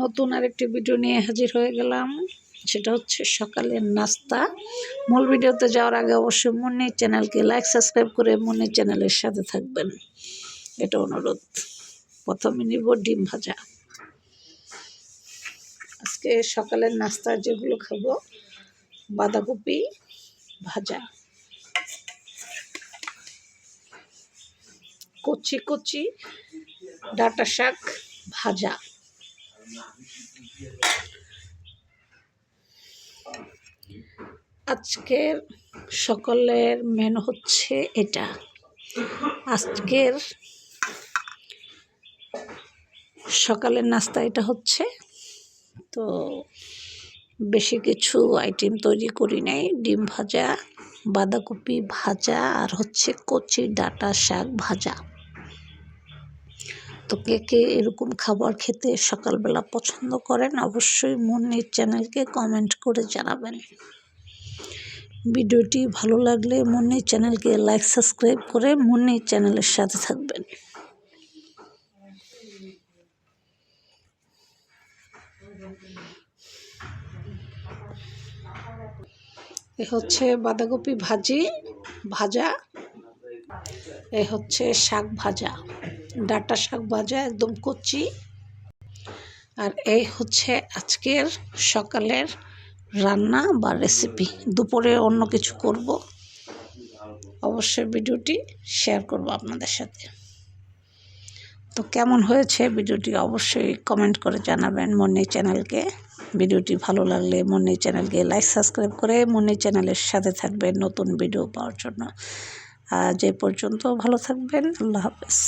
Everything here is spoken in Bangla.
নতুন আরেকটি ভিডিও নিয়ে হাজির হয়ে গেলাম। সেটা হচ্ছে সকালের নাস্তা। মূল ভিডিওতে যাওয়ার আগে অবশ্যই মুন্নির চ্যানেলকে লাইক, সাবস্ক্রাইব করে মুন্নির চ্যানেলের সাথে থাকবেন। এটা অনুরোধ। প্রথমে নিব ডিম ভাজা। আজকে সকালের নাস্তা যেগুলো খাব, বাঁধাকপি ভাজা। কচি কচি ডাটা শাক ভাজা। আজকের সকলের মেনু হচ্ছে এটা। আজকের সকালের নাস্তা এটা হচ্ছে। তো বেশি কিছু আইটেম তৈরি করি নাই। ডিম ভাজা, বাঁধাকপি ভাজা, আর হচ্ছে কচি ডাটা শাক ভাজা। তো কে কে এরকম খাবার খেতে সকালবেলা পছন্দ করেন, অবশ্যই মুন্নির চ্যানেলকে কমেন্ট করে জানাবেন। ভিডিওটি ভালো লাগলে মুন্নির চ্যানেলকে লাইক, সাবস্ক্রাইব করে মুন্নির চ্যানেলের সাথে থাকবেন। এ হচ্ছে বাঁধাকপি ভাজি, ভাজা। এ হচ্ছে শাক ভাজা। ডাটা শাক ভাজা একদম কচি। আর এই হচ্ছে আজকের সকালের রান্না বা রেসিপি দুপুরে অন্য কিছু করব। অবশ্যই ভিডিওটি শেয়ার করব আপনাদের সাথে। তো কেমন হয়েছে ভিডিওটি অবশ্যই কমেন্ট করে জানাবেন মন্নি চ্যানেলকে ভিডিওটি ভালো লাগলে মন্নি চ্যানেলকে লাইক সাবস্ক্রাইব করে মন্নি চ্যানেলের সাথে থাকবেন নতুন ভিডিও পাওয়ার জন্য। আজ এ পর্যন্ত ভালো থাকবেন, আল্লাহ হাফেজ।